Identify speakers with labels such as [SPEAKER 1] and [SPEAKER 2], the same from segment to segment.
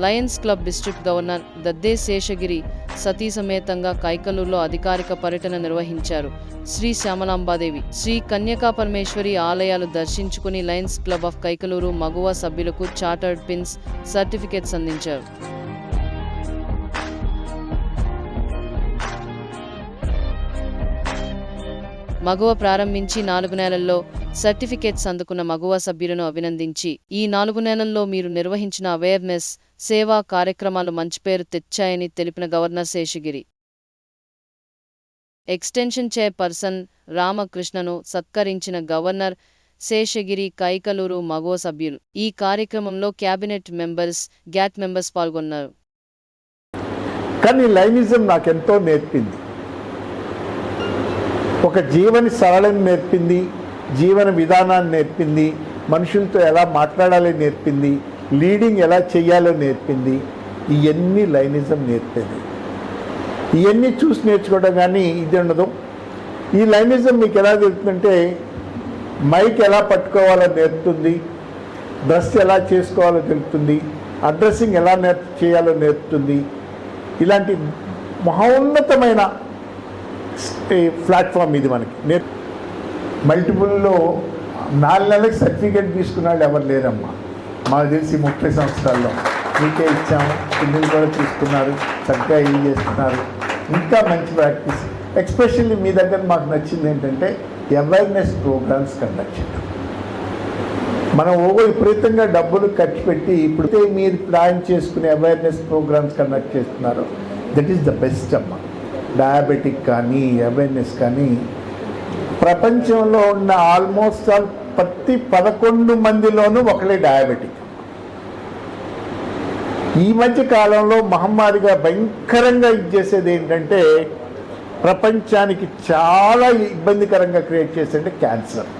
[SPEAKER 1] Lions Club district governor Dadde Seshagiri సతీ సమేతంగా కైకలూరులో అధికారిక పర్యటన నిర్వహించారు. శ్రీ శ్యామలాంబాదేవి శ్రీ కన్యకా పరమేశ్వరి ఆలయాలు దర్శించుకుని లయన్స్ క్లబ్ ఆఫ్ కైకలూరు మగువ సభ్యులకు చార్టర్డ్ పిన్స్ సర్టిఫికేట్స్ అందించారు. మగువ ప్రారంభించి నాలుగు నెలల్లో సర్టిఫికేట్స్ అందుకున్న మగువ సభ్యులను అభినందించి ఈ నాలుగు నెలల్లో మీరు నిర్వహించిన అవేర్నెస్ సేవా కార్యక్రమాలు మంచి పేరు తెచ్చాయని తెలిపిన గవర్నర్ శేషగిరి. ఎక్స్టెన్షన్ చైర్పర్సన్ రామకృష్ణను సత్కరించిన గవర్నర్ శేషగిరి కైకలూరు మగువ సభ్యులు. ఈ కార్యక్రమంలో క్యాబినెట్ మెంబర్స్ గ్యాట్ మెంబర్స్ పాల్గొన్నారు.
[SPEAKER 2] కానీ లైనిజం నాకెంతో నేర్పింది. ఒక జీవని సరళం నేర్పింది జీవన విధానాన్ని నేర్పింది మనుషులతో ఎలా మాట్లాడాలో నేర్పింది లీడింగ్ ఎలా చేయాలో నేర్పింది ఇవన్నీ లైనిజం నేర్పేది. ఇవన్నీ చూసి నేర్చుకోవడం కానీ ఇది ఉండదు. ఈ లైనిజం మీకు ఎలా తెలుస్తుందంటే మైక్ ఎలా పట్టుకోవాలో నేర్పుతుంది డ్రెస్ ఎలా చేసుకోవాలో తెలుపుతుంది అడ్రస్సింగ్ ఎలా నేర్పు చేయాలో నేర్పుతుంది. ఇలాంటి మహోన్నతమైన ప్లాట్ఫామ్ ఇది మనకి. నేను మల్టిపుల్లో నాలుగు నెలలకు సర్టిఫికేట్ తీసుకున్న వాళ్ళు ఎవరు లేరమ్మా. మాకు తెలిసి ముప్పై సంవత్సరాల్లో మీకే ఇచ్చాము. పిల్లలు కూడా తీసుకున్నారు చక్కగా ఏం చేస్తున్నారు. ఇంకా మంచి ప్రాక్టీస్. ఎక్స్పెషల్లీ మీ దగ్గర మాకు నచ్చింది ఏంటంటే అవేర్నెస్ ప్రోగ్రామ్స్ కండక్ట్ చేయడం. మనం ఓ విపరీతంగా డబ్బులు ఖర్చు పెట్టి ఇప్పుడైతే మీరు ప్లాన్ చేసుకునే అవేర్నెస్ ప్రోగ్రామ్స్ కండక్ట్ చేస్తున్నారు దట్ ఈస్ ద బెస్ట్ అమ్మ. డయాబెటిక్ కానీ అవేర్నెస్ కానీ ప్రపంచంలో ఉన్న ఆల్మోస్ట్ ఆల్ ప్రతి పదకొండు మందిలోనూ ఒకలే డయాబెటిక్. ఈ మధ్య కాలంలో మహమ్మారిగా భయంకరంగా ఇచ్చేసేది ఏంటంటే ప్రపంచానికి చాలా ఇబ్బందికరంగా క్రియేట్ చేసేది క్యాన్సర్.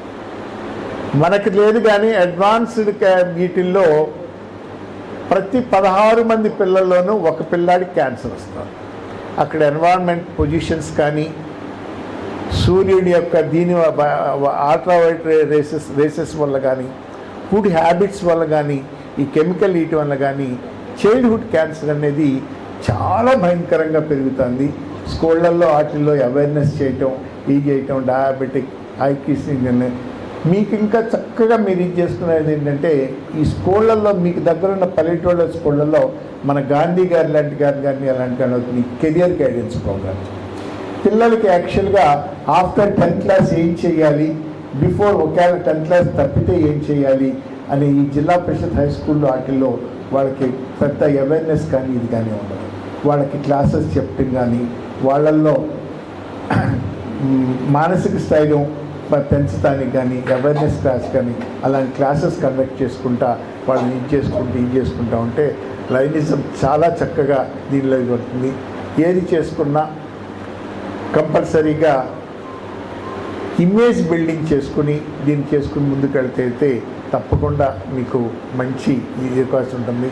[SPEAKER 2] మనకి లేదు కానీ అడ్వాన్స్డ్ వీటిల్లో ప్రతి పదహారు మంది పిల్లల్లోనూ ఒక పిల్లాడికి క్యాన్సర్ వస్తుంది. అక్కడ ఎన్వైరాన్మెంట్ పొజిషన్స్ కానీ సూర్యుడి యొక్క దీని అల్ట్రావైట్ రేసెస్ రేసెస్ వల్ల కానీ ఫుడ్ హ్యాబిట్స్ వల్ల కానీ ఈ కెమికల్ ఈటి వల్ల కానీ చైల్డ్హుడ్ క్యాన్సర్ అనేది చాలా భయంకరంగా పెరుగుతుంది. స్కూళ్ళల్లో వాటిల్లో అవేర్నెస్ చేయటం ఈ చేయటం డయాబెటిక్ ఐకిసింగ్ మీకు ఇంకా చక్కగా మీరు ఇది చేసుకునేది ఏంటంటే ఈ స్కూళ్ళల్లో మీకు దగ్గర ఉన్న పల్లెటూళ్ళ స్కూళ్ళల్లో మన గాంధీ గారి లాంటి గారు కానీ అలాంటి కానీ అవుతుంది కెరియర్ గైడెన్స్ ప్రోగ్రామ్. పిల్లలకి యాక్చువల్గా ఆఫ్టర్ టెన్త్ క్లాస్ ఏం చేయాలి? బిఫోర్ ఒకవేళ టెన్త్ క్లాస్ తప్పితే ఏం చేయాలి? అని ఈ జిల్లా పరిషత్ హై స్కూల్లో వాటిల్లో వాళ్ళకి పెద్ద అవేర్నెస్ కానీ ఇది కానీ ఉండదు. వాళ్ళకి క్లాసెస్ చెప్పడం కానీ వాళ్ళల్లో మానసిక స్థైర్యం పెంచడానికి కానీ అవేర్నెస్ క్లాస్ కానీ అలాంటి క్లాసెస్ కండక్ట్ చేసుకుంటా వాళ్ళని ఇది చేసుకుంటూ ఇది చేసుకుంటా ఉంటే లైనిజం చాలా చక్కగా దీనిలో ఇది పడుతుంది ఏది చేసుకున్నా కంపల్సరీగా ఇమేజ్ బిల్డింగ్ చేసుకుని దీన్ని చేసుకుని ముందుకు వెళ్తే అయితే తప్పకుండా మీకు మంచి ఇది అవకాశం ఉంటుంది.